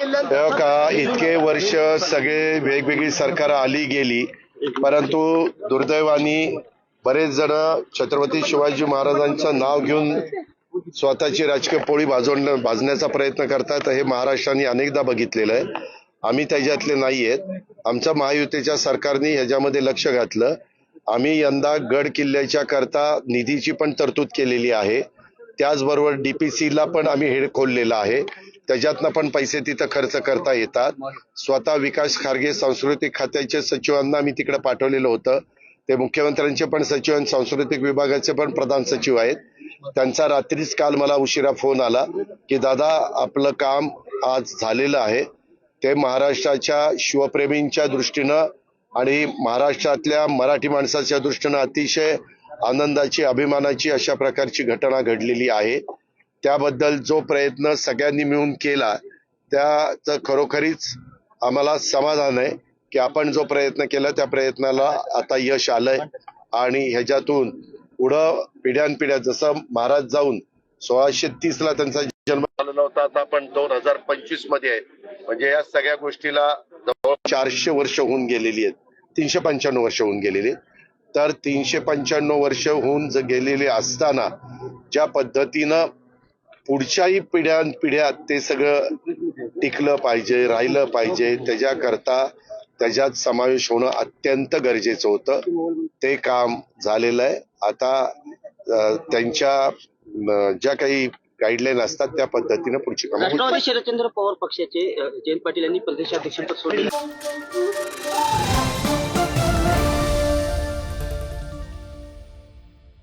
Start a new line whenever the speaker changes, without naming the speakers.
तेव्हा का इतके वर्ष सगळे वेगवेगळी सरकार आली गेली परंतु दुर्दैवानी बरेच जण छत्रपती शिवाजी महाराजांचं नाव घेऊन स्वतःची राजकीय पोळी भाजवण भाजण्याचा प्रयत्न करतात हे महाराष्ट्राने अनेकदा बघितलेलं आहे. आम्ही त्याच्यातले नाही आहेत आमच्या महायुतीच्या सरकारने ह्याच्यामध्ये लक्ष घातलं. आम्ही यंदा गड किल्ल्याच्या करता निधीची पण तरतूद केलेली आहे. त्याचबरोबर डीपीसीला पण आम्ही हेड खोललेला आहे. त्याच्यातनं पण पैसे तिथं खर्च करता येतात. स्वतः विकास खारगे सांस्कृतिक खात्याचे सचिवांना मी तिकडे पाठवलेलं होतं. ते मुख्यमंत्र्यांचे पण सचिव आणि सांस्कृतिक विभागाचे पण प्रधान सचिव आहेत. त्यांचा रात्रीच काल मला उशिरा फोन आला की दादा आपलं काम आज झालेलं आहे. ते महाराष्ट्राच्या शिवप्रेमींच्या दृष्टीनं आणि महाराष्ट्रातल्या मराठी माणसाच्या दृष्टीनं अतिशय आनंदाची अभिमानाची अशा प्रकारची घटना घडलेली आहे. त्याबद्दल जो प्रयत्न सगळ्यांनी मिळून केला त्याचं खरोखरीच आम्हाला समाधान आहे की आपण जो प्रयत्न केला त्या प्रयत्नाला आता यश आलंय. आणि ह्याच्यातून पुढं पिढ्यानपिढ्या जसं महाराज जाऊन सोळाशे तीस ला त्यांचा जन्म झालेला होता आता आपण दोन हजार पंचवीसमध्ये आहे. म्हणजे या सगळ्या गोष्टीला जवळ चारशे वर्ष होऊन गेलेली आहेत. तीनशे पंच्याण्णव वर्ष होऊन गेलेली आहेत. तर तीनशे पंच्याण्णव वर्ष होऊन गेलेली गेलेले असताना ज्या पद्धतीनं पुढच्याही पिढ्यान पिढ्यात ते सगळं टिकलं पाहिजे राहिलं पाहिजे. त्याच्याकरता त्याच्यात समावेश होणं अत्यंत गरजेचं होतं. ते काम झालेलं आहे. आता त्यांच्या ज्या काही गाईडलाईन असतात त्या पद्धतीनं पुढची कामं
राष्ट्रवादी शरदचंद्र पवार पक्षाचे जयंत पाटील यांनी प्रदेशाध्यक्षपद सोडले